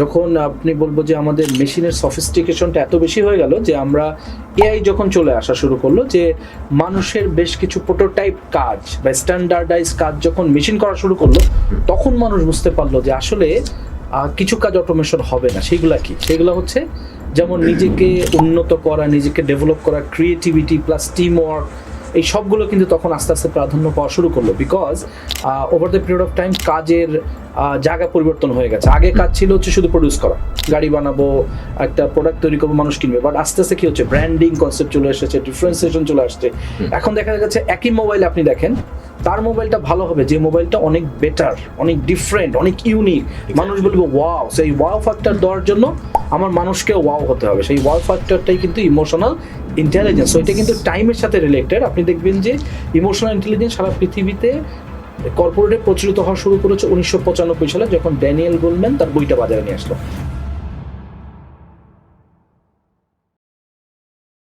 যখন আপনি বলব যে আমাদের মেশিনের সফিস্টিকেশনটা এত বেশি হয়ে গেল যে আমরা এআই যখন চলে আসা শুরু করল যে মানুষের বেশ কিছু প্রোটোটাইপ কাজ বা স্ট্যান্ডার্ডাইজ কাজ যখন মেশিন করা শুরু করল, তখন মানুষ বুঝতে পারল যে আসলে কিছু কাজ অটোমেশন হবে না। সেগুলা কি? সেগুলো হচ্ছে যেমন নিজেকে উন্নত করা, নিজেকে ডেভেলপ করা ক্রিয়েটিভিটি প্লাস টিম ওয়ার্ক এই সবগুলো কিন্তু তখন আস্তে আস্তে প্রাধান্য পাওয়া শুরু করল because over the period of time কাজের জায়গা পরিবর্তন হয়ে গেছে। আগে কাজ ছিল হচ্ছে শুধু প্রডিউস করা গাড়ি বানাবো একটা প্রোডাক্ট তৈরি করব মানুষ কিনবে। বাট আস্তে আস্তে কি হচ্ছে? ব্র্যান্ডিং কনসেপ্ট চলে এসেছে ডিফারেন্সিয়েশন চলে আসছে। এখন দেখা যাচ্ছে একই মোবাইল আপনি দেখেন তার মোবাইলটা ভালো হবে, যে মোবাইলটা অনেক বেটার অনেক ডিফারেন্ট অনেক ইউনিক মানুষ বলবে ওয়াও সেই ওয়াও ফ্যাক্টর দেওয়ার জন্য আমার মানুষকে ওয়াও হতে হবে। সেই ওয়াও ফ্যাক্টরটাই কিন্তু ইমোশনাল ইন্টেলিজেন্স ওইটা কিন্তু টাইমের সাথে রিলেটেড আপনি দেখবেন যে ইমোশনাল ইন্টেলিজেন্স সারা পৃথিবীতে কর্পোরেটে প্রচলিত হওয়া শুরু করেছে উনিশশো পঁচানব্বই সালে, যখন ড্যানিয়েল গোলম্যান তার বইটা বাজারে নিয়ে আসলো।